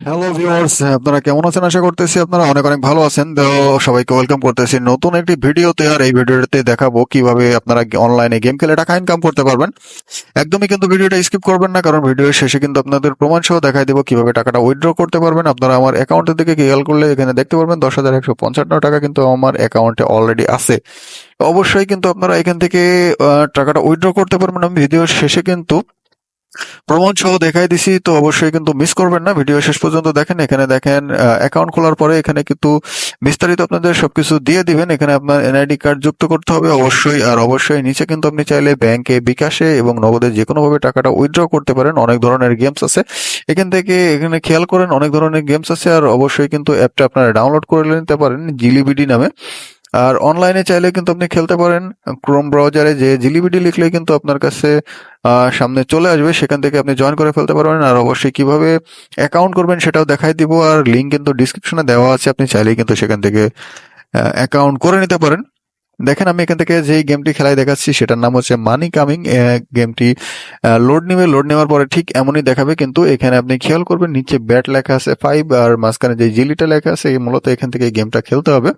Hello viewers আপনারা কেমন আছেন? আশা করতেছি আপনারা অনেক অনেক ভালো আছেন। তো সবাইকে ওয়েলকাম করতেছি নতুন একটি ভিডিওতে। আর এই ভিডিওতে দেখাবো কীভাবে আপনারা অনলাইনে গেম খেলে টাকা ইনকাম করতে পারবেন। একদমই কিন্তু ভিডিওটা স্কিপ করবেন না, কারণ ভিডিওর শেষে কিন্তু আপনাদের প্রমাণ সহ দেখাই দেবো কীভাবে টাকাটা উইথড্র করতে পারবেন। আপনারা আমার অ্যাকাউন্টের দিকে খেয়াল করলে এখানে দেখতে পারবেন দশ হাজার একশো পঞ্চান্ন টাকা কিন্তু আমার অ্যাকাউন্টে অলরেডি আছে। অবশ্যই কিন্তু আপনারা এখান থেকে টাকাটা উইথড্র করতে পারবেন। আমি ভিডিওর শেষে কিন্তু প্রমাণ সহ দেখাই দিছি, তো অবশ্যই কিন্তু মিস করবেন না। ভিডিও শেষ পর্যন্ত দেখেন, এখানে দেখেন অ্যাকাউন্ট খোলার পরে এখানে কিন্তু বিস্তারিত আপনাদের সবকিছু দিয়ে দিবেন। এখানে আপনার এনআইডি কার্ড যুক্ত করতে হবে অবশ্যই, আর অবশ্যই নিচে কিন্তু আপনি চাইলে ব্যাংকে বিকাশে এবং নগদে যে কোনো ভাবে টাকাটা উইথড্র করতে পারেন। অনেক ধরনের গেমস আছে। এখান থেকে এখানে খেয়াল করেন, অনেক ধরনের গেমস আছে, আর অবশ্যই কিন্তু অ্যাপটা আপনারা ডাউনলোড করে নিতে পারেন জিলিবিডি নামে। আর অনলাইনে চাইলে কিন্তু আপনি খেলতে পারেন। ক্রোম ব্রাউজারে যে জিলিবিডি লিখলে কিন্তু আপনার কাছে সামনে চলে আসবে। সেখান থেকে আপনি জয়েন করে ফেলতে পারবেন। আর অবশ্যই কীভাবে অ্যাকাউন্ট করবেন সেটাও দেখাই দিব। আর লিঙ্ক কিন্তু ডিসক্রিপশনে দেওয়া আছে। আপনি চাইলেই কিন্তু সেখান থেকে অ্যাকাউন্ট করে নিতে পারেন। দেখেন, আমি এখান থেকে যেই গেমটি খেলায় দেখাচ্ছি, সেটার নাম হচ্ছে মানি কামিং গেমটি লোড নেবে। লোড নেওয়ার পরে ঠিক এমনই দেখাবে। কিন্তু এখানে আপনি খেয়াল করবেন, নিচে ব্যাট লেখা আছে ফাইভ আর মাঝখানে যে জিলিটা লেখা আছে মূলত এখান থেকে গেমটা খেলতে হবে।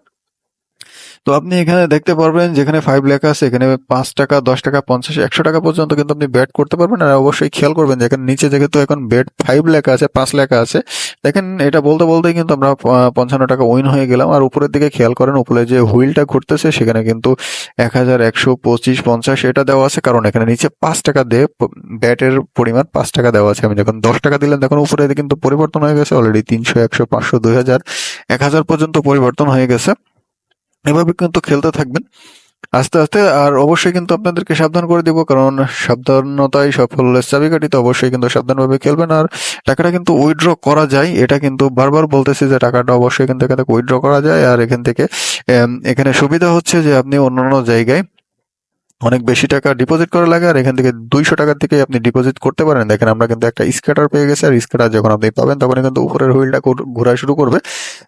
তো আপনি এখানে দেখতে পারবেন যেখানে ফাইভ লেখা আছে, এখানে পাঁচ টাকা, দশ টাকা, পঞ্চাশ, একশো টাকা পর্যন্ত কিন্তু আপনি ব্যাট করতে পারবেন। আর অবশ্যই খেয়াল করবেন যেখানে নিচে যেহেতু এখন বেট ফাইভ লেখা আছে, পাঁচ লেখা আছে, দেখেন এটা বলতে বলতেই কিন্তু আমরা পঞ্চান্ন টাকা উইন হয়ে গেলাম। আর উপরের দিকে খেয়াল করেন, উপরে যে হুইলটা ঘুরতেছে, সেখানে কিন্তু এক হাজার একশো পঁচিশ, পঞ্চাশ এটা দেওয়া আছে। কারণ এখানে নিচে পাঁচ টাকা দিয়ে ব্যাটের পরিমাণ পাঁচ টাকা দেওয়া আছে। আমি যখন দশ টাকা দিলাম, তখন উপরে কিন্তু পরিবর্তন হয়ে গেছে। অলরেডি তিনশো, একশো, পাঁচশো, দুই হাজার, এক হাজার পর্যন্ত পরিবর্তন হয়ে গেছে। এভাবে কিন্তু খেলতে থাকবেন। আস্তে আস্তে আর অবশ্যই কিন্তু আপনাদেরকে সাবধান করে দিব, কারণ সাবধানতাই সাফল্যের চাবিকাঠি, তো অবশ্যই কিন্তু সাবধানভাবে খেলবেন। আর টাকাটা কিন্তু উইথড্র করা যায়, এটা কিন্তু বারবার বলতেছি যে টাকাটা অবশ্যই কিন্তু এখান থেকে উইথড্র করা যায়। আর এখান থেকে এখানে সুবিধা হচ্ছে যে আপনি অন্যান্য জায়গায় অনেক বেশি টাকা ডিপোজিট করা লাগে, আর এখান থেকে দুইশো টাকার থেকে আপনি ডিপোজিট করতে পারেন। দেখেন, আমরা কিন্তু একটা স্কেটার পেয়ে গেছি, আর স্কেটার যখন আপনি পাবেন তখন কিন্তু উপরের হুইলটা ঘোরা শুরু করবে।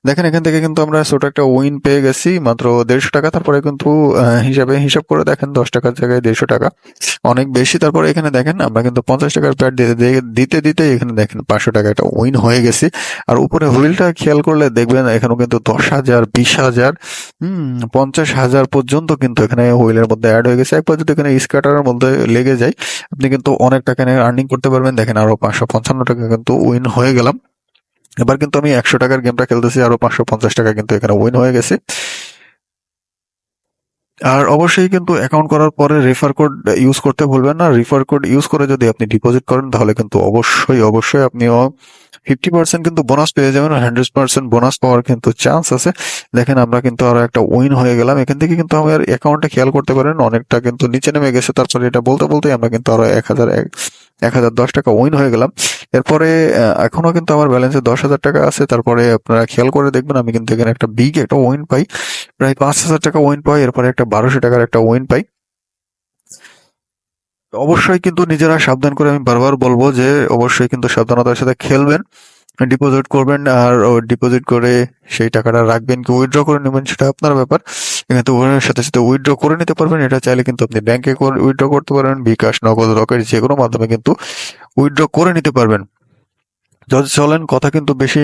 দেখেন, এখান থেকে কিন্তু আমরা ছোট একটা উইন পেয়ে গেছি, মাত্র দেড়শো টাকা। তারপরে কিন্তু হিসাবে হিসাব করে দেখেন, দশ টাকার জায়গায় দেড়শো টাকা। অনেক বেশি। তারপরে এখানে দেখেন, আমরা কিন্তু পঞ্চাশ টাকার প্যাড দিতে দিতে- দিতে এখানে দেখেন, পাঁচশো টাকা একটা উইন হয়ে গেছি। আর উপরে হুইলটা খেয়াল করলে দেখবেন এখানেও কিন্তু দশ হাজার, বিশ হাজার, হম, পঞ্চাশ হাজার পর্যন্ত কিন্তু এখানে হুইলের মধ্যে অ্যাড হয়ে গেছে। একবার যদি এখানে স্ক্যাটারের মধ্যে লেগে যায়, আপনি কিন্তু অনেক টাকা নিয়ে আর্নিং করতে পারবেন। দেখেন আরও পাঁচশো পঞ্চান্ন টাকা কিন্তু উইন হয়ে গেলাম। এবার কিন্তু আমি একশো টাকার গেমটা খেলতেছি, আরও পাঁচশো পঞ্চাশ টাকা কিন্তু এখানে উইন হয়ে গেছে। আর অবশ্যই কিন্তু অ্যাকাউন্ট করার পরে রেফার কোড ইউজ করতে ভুলবেন না। রেফার কোড ইউজ করে যদি আপনি ডিপোজিট করেন, তাহলে কিন্তু অবশ্যই অবশ্যই আপনিও ফিফটি পার্সেন্ট কিন্তু বোনাস পেয়ে যাবেন। হান্ড্রেড পার্সেন্ট বোনাস পাওয়ার কিন্তু চান্স আছে। দেখেন আমরা কিন্তু আরও একটা উইন হয়ে গেলাম। এখান থেকে কিন্তু আমার অ্যাকাউন্টে খেয়াল করতে পারেন, অনেকটা কিন্তু নিচে নেমে গেছে। তারপরে এটা বলতে বলতে আমরা কিন্তু আরও এক হাজার এক হাজার দশ টাকা উইন হয়ে গেলাম। এরপরে এখনও কিন্তু আমার ব্যালেন্সে দশ হাজার টাকা আছে। তারপরে আপনারা খেয়াল করে দেখবেন, আমি কিন্তু এখানে একটা বিগ একটা উইন পাই। প্রায় পাঁচ হাজার টাকা ওয়েন পাই, এরপরে একটা বারোশো টাকার একটা ওয়েন পাই। অবশ্যই কিন্তু নিজেরা সাবধান করে আমি বারবার বলব যে, অবশ্যই কিন্তু সাবধানতার সাথে খেলবেন। ডিপোজিট করবেন আর ডিপোজিট করে সেই টাকাটা রাখবেন কি উইথড্র করে নেবেন সেটা আপনার ব্যাপার। এখানে তো ওর সাথে সাথে উইথড্র করে নিতে পারবেন, এটা চাইলে কিন্তু আপনি ব্যাংকে উইথড্র করতে পারবেন বিকাশ, নগদ, রকেট যে কোনো মাধ্যমে কিন্তু উইথড্র করে নিতে পারবেন। যদি চলেন, কথা কিন্তু বেশি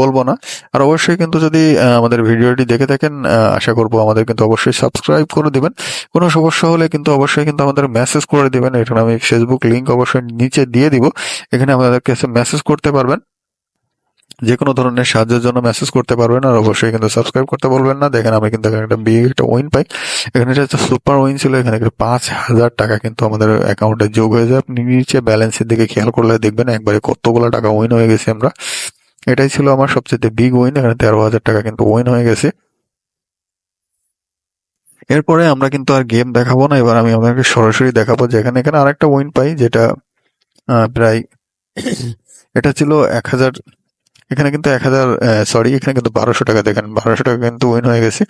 বলব না। আর অবশ্যই কিন্তু যদি আমাদের ভিডিওটি দেখে থাকেন আশা করব আমাদের কিন্তু অবশ্যই সাবস্ক্রাইব করে দিবেন। কোনো সমস্যা হলে কিন্তু অবশ্যই কিন্তু আমাদের মেসেজ করে দিবেন। এখানে আমি ফেসবুক লিঙ্ক অবশ্যই নিচে দিয়ে দিব। এখানে আমাদের কাছে মেসেজ করতে পারবেন। যে কোনো ধরনের সাহায্যের জন্য মেসেজ করতে পারবেন আর অবশ্যই কিন্তু সাবস্ক্রাইব করতে বলবেন না। দেখেন, আমি কিন্তু একটা বিগ একটা উইন পাই। এখানে একটা সুপার উইন ছিল। এখানে পাঁচ হাজার টাকা কিন্তু আমাদের অ্যাকাউন্টে যোগ হয়ে যায়। আপনি নিচে ব্যালেন্সের দিকে খেয়াল করলে দেখবেন একবারে কতগুলো টাকা উইন হয়ে গেছে আমরা। এটাই ছিল আমার সবচেয়ে বিগ উইন এখানে তেরো হাজার টাকা কিন্তু উইন হয়ে গেছে। এরপরে আমরা কিন্তু আর গেম দেখাবো না। এবার আমি আপনাকে সরাসরি দেখাবো যেখানে এখানে আরেকটা উইন পাই, যেটা প্রায়, এটা ছিল এক হাজার এখানে কিন্তু এক হাজার সরি এখানে কিন্তু বারোশো টাকা দেখেন, বারোশো টাকা কিন্তু উইন হয়ে গেছে।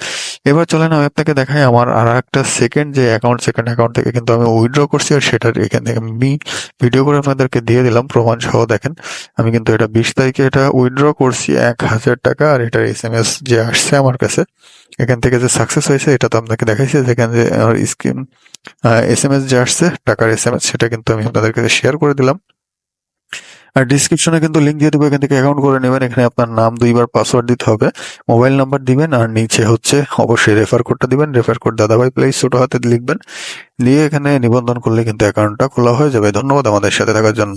এবার চলেন আমি আপনাকে দেখাই আমার আর একটা সেকেন্ড যে অ্যাকাউন্ট সেকেন্ড অ্যাকাউন্ট থেকে কিন্তু আমি উইথড্র করছি আর সেটার এখান থেকে আমি ভিডিও করে আপনাদেরকে দিয়ে দিলাম, প্রমাণ সহ দেখেন। আমি কিন্তু এটা বিশ তারিখে এটা উইথড্র করছি, এক হাজার টাকা, আর এটার এস এম এস যে আসছে আমার কাছে, এখান থেকে যে সাকসেস হয়েছে, এটা তো আপনাকে দেখাইছে, যেখানে আমার স্কিম এস এম এস যে আসছে, টাকার এস এম এস সেটা কিন্তু আমি আপনাদের কাছে শেয়ার করে দিলাম। আর ডিসক্রিপশনে কিন্তু লিঙ্ক দিয়ে দেবো, এখান থেকে অ্যাকাউন্ট করে নেবেন। এখানে আপনার নাম, দুইবার পাসওয়ার্ড দিতে হবে। মোবাইল নাম্বার দিবেন আর নিচে হচ্ছে অবশ্যই রেফার কোডটা দিবেন। রেফার কোড দাদাভাই প্লেস ছোট হাতে লিখবেন। দিয়ে এখানে নিবন্ধন করলে কিন্তু অ্যাকাউন্টটা খোলা হয়ে যাবে। ধন্যবাদ আমাদের সাথে থাকার জন্য।